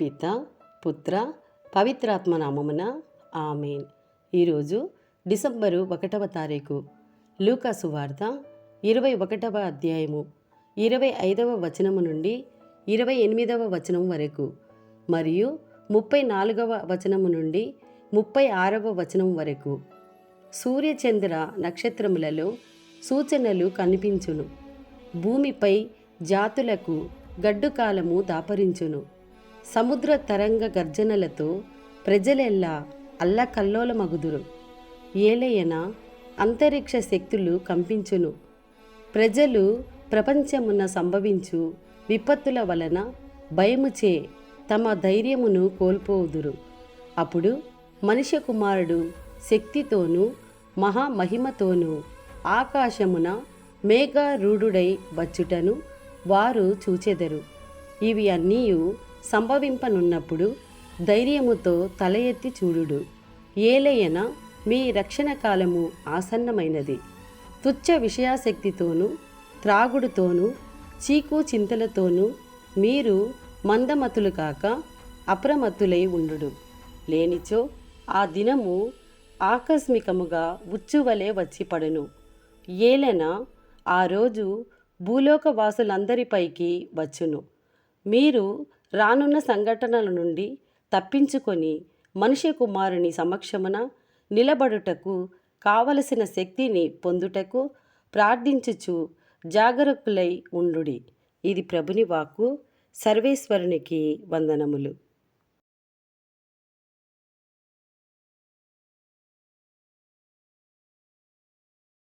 పిత పుత్ర పవిత్రాత్మ నామమున ఆమెన్. ఈరోజు డిసెంబరు ఒకటవ తారీఖు లూకాసు వార్త ఇరవై ఒకటవ అధ్యాయము ఇరవై ఐదవ వచనము నుండి ఇరవై ఎనిమిదవ వచనం వరకు మరియు ముప్పై నాలుగవ వచనము నుండి ముప్పై ఆరవ వచనం వరకు. సూర్యచంద్ర నక్షత్రములలో సూచనలు కనిపించును. భూమిపై జాతులకు గడ్డుకాలము దాపరించును. సముద్ర తరంగ గర్జనలతో ప్రజలెల్లా అల్లకల్లోలమగుదురు. ఏలయన అంతరిక్ష శక్తులు కంపించును. ప్రజలు ప్రపంచమున సంభవించు విపత్తుల వలన భయముచే తమ ధైర్యమును కోల్పోవుదురు అప్పుడు మనిషి కుమారుడు శక్తితోనూ మహామహిమతోనూ ఆకాశమున మేఘారూఢుడై వచ్చుటను వారు చూచెదరు. ఇవి అన్నీ సంభవింపనున్నప్పుడు ధైర్యముతో తల ఎత్తి చూడుడు. ఏలయన మీ రక్షణ కాలము ఆసన్నమైనది. తుచ్చ విషయాశక్తితోనూ త్రాగుడుతోనూ చీకు చింతలతోనూ మీరు మందమతులు కాక అప్రమత్తులై ఉండుడు. లేనిచో ఆ దినము ఆకస్మికముగా ఉచ్చువలే వచ్చి పడును ఏలన ఆ రోజు భూలోకవాసులందరిపైకి వచ్చును. మీరు రానున్న సంఘటనల నుండి తప్పించుకొని మనిషి కుమారుని సమక్షమున నిలబడుటకు కావలసిన శక్తిని పొందుటకు ప్రార్థించుచు జాగరూకులై ఉండుడి. ఇది ప్రభుని వాక్కు. సర్వేశ్వరునికి వందనములు.